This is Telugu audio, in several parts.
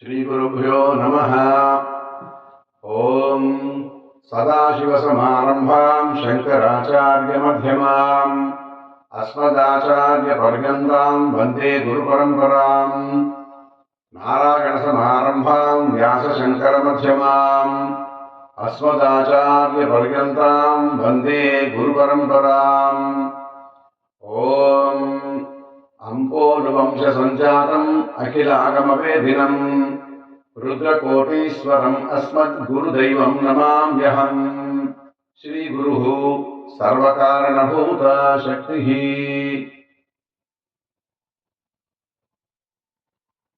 श्रीगुरुभ्यो नमः। ॐ सदाशिवसमारम्भाम् शङ्कराचार्यमध्यमाम् अस्मदाचार्यपर्यन्ताम् वंदे गुरुपरम्पराम् नारायणसमारम्भाम् व्यासशङ्करमध्यमाम् अस्मदाचार्यपर्यन्ताम् वंदे गुरुपरम्पराम्। అంపోనువంశ సంజాతం అఖిలాగమవేదినం రుద్రకోటీశ్వరం అస్మద్గురుదైవం నమామ్యహం శ్రీగురు సర్వకారణభూత శక్తి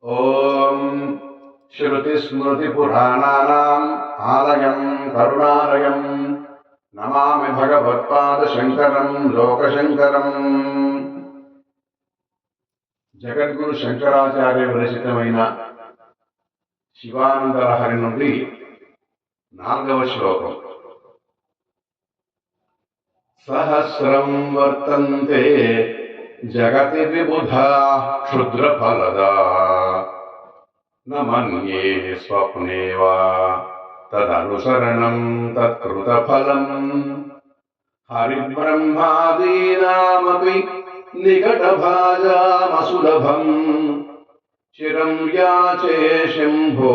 ఓం శ్రుతిస్మృతిపురాణానాం ఆలయం కరుణాలయం. నమామి భగవత్పాదశంకరం లోకశంకరం. జగద్గురు శంకరాచార్య విరచితమైన శివానందలహరి నుండి నాలుగవ శ్లోకం. సహస్రం వర్తంతే జగతి విబుధా క్షుద్రఫలదా. నమన్యే మన్యే స్వప్నే వా తదనుసరణం తత్కృతఫలం. హరిబ్రహ్మాదీనామపి నికటభాజామసులభం చిరం యాచే శంభో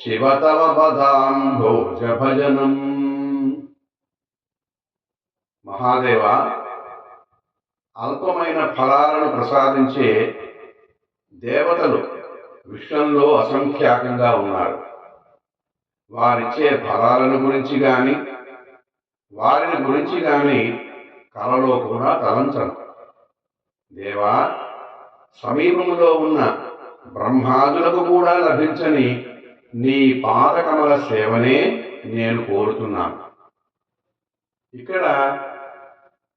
శివ తవ పదాంభోజ భజనం మహాదేవ అల్పమైన ఫలాలను ప్రసాదించే దేవతలు విశ్వంలో అసంఖ్యాకంగా ఉన్నారు. వారిచ్చే ఫలాలను గురించి కానీ వారిని గురించి కానీ కలలో కూడా తలంచను. దేవా సమీపంలో ఉన్న బ్రహ్మాదులకు కూడా లభించని నీ పాదకమల సేవనే నేను కోరుతున్నాను. ఇక్కడ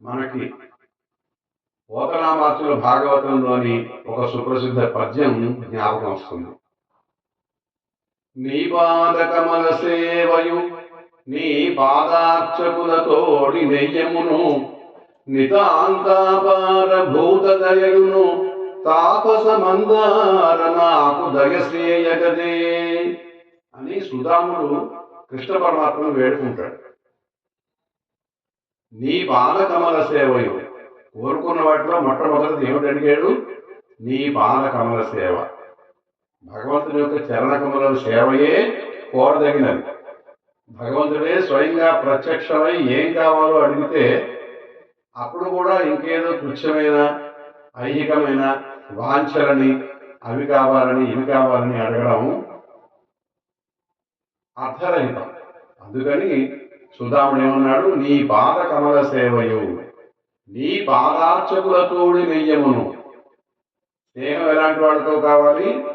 మనకి పోతనామాచుల భాగవతంలోని ఒక సుప్రసిద్ధ పద్యం జ్ఞాపకం వస్తుంది. నీ పాదకమల సేవయు నీ పాదార్చకులతోడి నెయ్యమును నితాంతాపార భూత దయయును తాపస మందార నాకు దయశ్రేయగదే అని సుధాముడు కృష్ణ పరమాత్మను వేడుకుంటాడు. నీ పాదకమల సేవయు కోరుకున్న వాటిలో మొట్టమొదటి దేవుడు అడిగాడు నీ పాదకమల సేవ. భగవంతుని యొక్క చరణ కమల సేవయే కోరదగినది. భగవంతుడే స్వయంగా ప్రత్యక్షమై ఏం కావాలో అడిగితే అప్పుడు కూడా ఇంకేదో తుచ్చమైన ఐహికమైన వాంఛలని అవి కావాలని ఇవి కావాలని అడగడం అర్థరహితం. అందుకని సుధాముడు ఏమన్నాడు నీ పాద కమల సేవయు నీ పాదార్చకులతోడి నెయ్యమును. స్నేహం ఎలాంటి వాళ్ళతో కావాలి?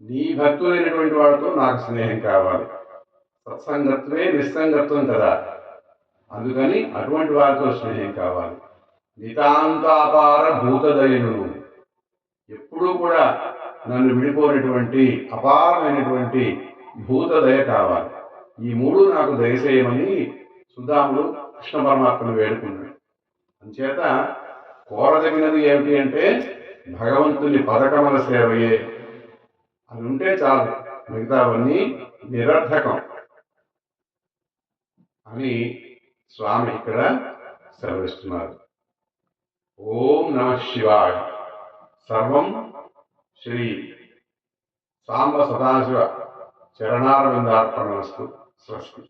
నీ భక్తులైనటువంటి వాళ్ళతో నాకు స్నేహం కావాలి. సత్సంగత్వే నిస్సంగత్వం కదా. అందుకని అటువంటి వారితో స్నేహం కావాలి. నితాంతాపార భూతదయును. ఎప్పుడూ కూడా నన్ను విడిపోయినటువంటి అపారమైనటువంటి భూతదయ కావాలి. ఈ మూడు నాకు దయచేయమని సుధాముడు కృష్ణ పరమాత్మను వేడుకున్నాడు. అంచేత కోరదగినది ఏమిటి అంటే భగవంతుని పదకమల సేవయే. అది ఉంటే చాలు మిగతావన్నీ నిరర్థకం. అని స్వామి ఇక్కడ సెలవిస్తున్నారు ఓం నమ శివాయ. సర్వం శ్రీ సాంబ సదాశివ చరణారవిందార్పణమస్తు. స్వస్తి.